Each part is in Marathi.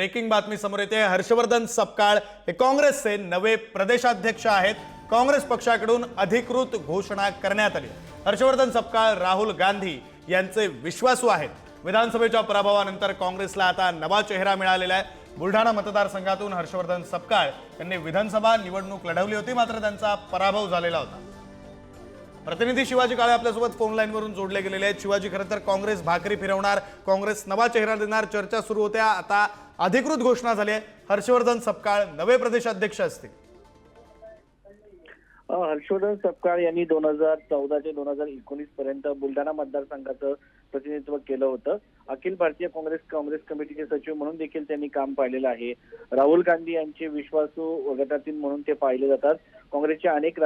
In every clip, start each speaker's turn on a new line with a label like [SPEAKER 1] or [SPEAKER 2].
[SPEAKER 1] ब्रेकिंग बातमी समोर येते. हर्षवर्धन सपकाळ. हे काँग्रेसचे नवे प्रदेशाध्यक्ष आहेत. काँग्रेस पक्षाकडून अधिकृत घोषणा करण्यात आली. हर्षवर्धन सपकाळ राहुल गांधी यांचे विश्वासू आहेत. विधानसभेच्या पराभवानंतर काँग्रेसला आता नवा चेहरा मिळालेला आहे. बुलढाणा मतदारसंघातून हर्षवर्धन सपकाळ यांनी विधानसभा निवडणूक लढवली होती. मात्र त्यांचा पराभव झालेला होता. प्रतिनिधी शिवाजी काळे आपल्यासोबत फोन लाईनवरून जोडले गेलेले आहेत. शिवाजी खरं तर काँग्रेस भाकरी फिरवणार काँग्रेस नवा चेहरा देणार चर्चा सुरू होत्या आता अधिकृत घोषणा झाली आहे. हर्षवर्धन सपकाळ नवे प्रदेशाध्यक्ष असतील.
[SPEAKER 2] हर्षवर्धन सपकाळ यांनी दोन हजार चौदा ते दोन हजार एकोणीस पर्यंत बुलढाणा मतदारसंघाचं प्रतिनिधित्व केलं होतं. अखिल भारतीय काँग्रेस काँग्रेस कमिटीचे सचिव म्हणून देखील त्यांनी काम पाहिलेलं आहे. राहुल गांधी यांचे विश्वासू गटातील म्हणून ते पाहिले जातात. काँग्रेसचे अनेक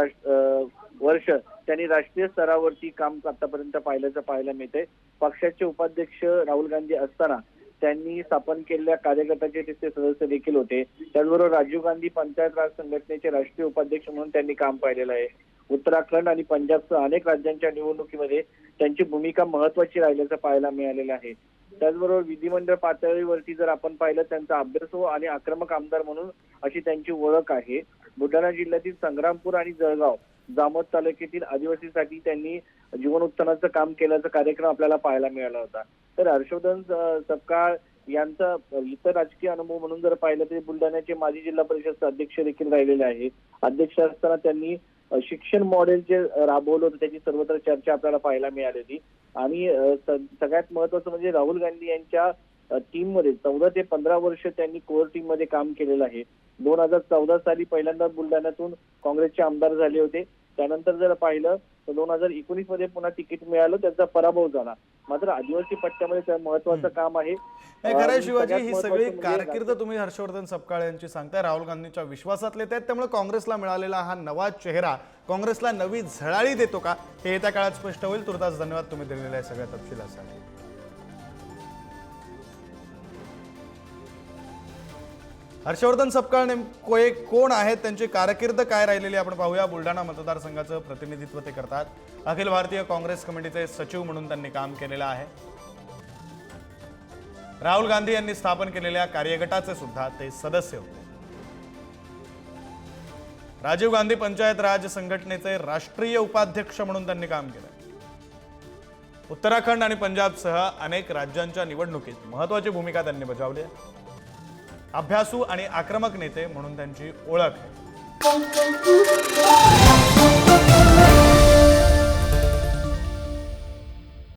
[SPEAKER 2] वर्ष त्यांनी राष्ट्रीय स्तरावरती काम आतापर्यंत पाहिल्याचं पाहायला मिळते पक्षाचे उपाध्यक्ष राहुल गांधी असताना त्यांनी स्थापन केलेल्या कार्यगटाचे ते सदस्य देखील होते. त्याचबरोबर राजीव गांधी पंचायत राज संघटनेचे राष्ट्रीय उपाध्यक्ष म्हणून त्यांनी काम पाहिलेलं आहे. उत्तराखंड आणि पंजाबसह अनेक राज्यांच्या निवडणुकीमध्ये त्यांची भूमिका महत्वाची राहिल्याचं पाहायला मिळालेलं आहे. त्याचबरोबर विधिमंडळ पातळीवरती जर आपण पाहिलं त्यांचा अभ्यासू आणि आक्रमक आमदार म्हणून अशी त्यांची ओळख आहे. बुलढाणा जिल्ह्यातील संग्रामपूर आणि जळगाव जामोद तालुक्यातील आदिवासीसाठी त्यांनी जीवन उत्थानाचं काम केल्याचा कार्यक्रम आपल्याला पाहायला मिळाला होता. तर हर्षवर्धन सपकाळ यांचा इतर राजकीय अनुभव म्हणून जर पाहिलं तरी बुलढाण्याचे माजी जिल्हा परिषद अध्यक्ष देखील राहिलेले आहे अध्यक्ष असताना त्यांनी शिक्षण मॉडेल जे राबवलं होतं त्याची सर्वत्र चर्चा आपल्याला पाहायला मिळालेली. आणि सगळ्यात महत्वाचं म्हणजे राहुल गांधी यांच्या टीममध्ये चौदा ते पंधरा वर्ष त्यांनी कोर टीममध्ये काम केलेलं आहे. दोन हजार चौदा साली पहिल्यांदा बुलढाण्यातून काँग्रेसचे आमदार झाले होते. त्यानंतर जर पाहिलं तर दोन हजार एकोणीसमध्ये पुन्हा तिकीट मिळालं त्यांचा पराभव झाला. मात्र आदिवासी पट्ट्यामध्ये महत्वाचं काम आहे.
[SPEAKER 1] खरं शिवाजी ही सगळी
[SPEAKER 2] म्हणजे
[SPEAKER 1] कारकीर्द तुम्ही हर्षवर्धन सपकाळ यांची सांगताय. राहुल गांधींच्या विश्वासातले आहेत त्यामुळे काँग्रेसला मिळालेला हा नवा चेहरा काँग्रेसला नवी झळाळी देतो का? हे येत्या काळात स्पष्ट होईल. तुर्तास धन्यवाद. तुम्ही दिलेल्या सगळ्या तपशिलासाठी. हर्षवर्धन सपकाळ नेमके कोण आहेत? त्यांची कारकीर्द काय राहिलेली आपण पाहूया. बुलढाणा मतदारसंघाचं प्रतिनिधित्व ते करतात. अखिल भारतीय काँग्रेस कमिटीचे सचिव म्हणून त्यांनी काम केलेलं आहे. राहुल गांधी यांनी स्थापन केलेल्या कार्यगटाचे सुद्धा ते सदस्य होते. राजीव गांधी पंचायत राज संघटनेचे राष्ट्रीय उपाध्यक्ष म्हणून त्यांनी काम केलं. उत्तराखंड आणि पंजाबसह अनेक राज्यांच्या निवडणुकीत महत्वाची भूमिका त्यांनी बजावली आहे. अभ्यासू आणि आक्रमक नेते म्हणून त्यांची ओळख आहे.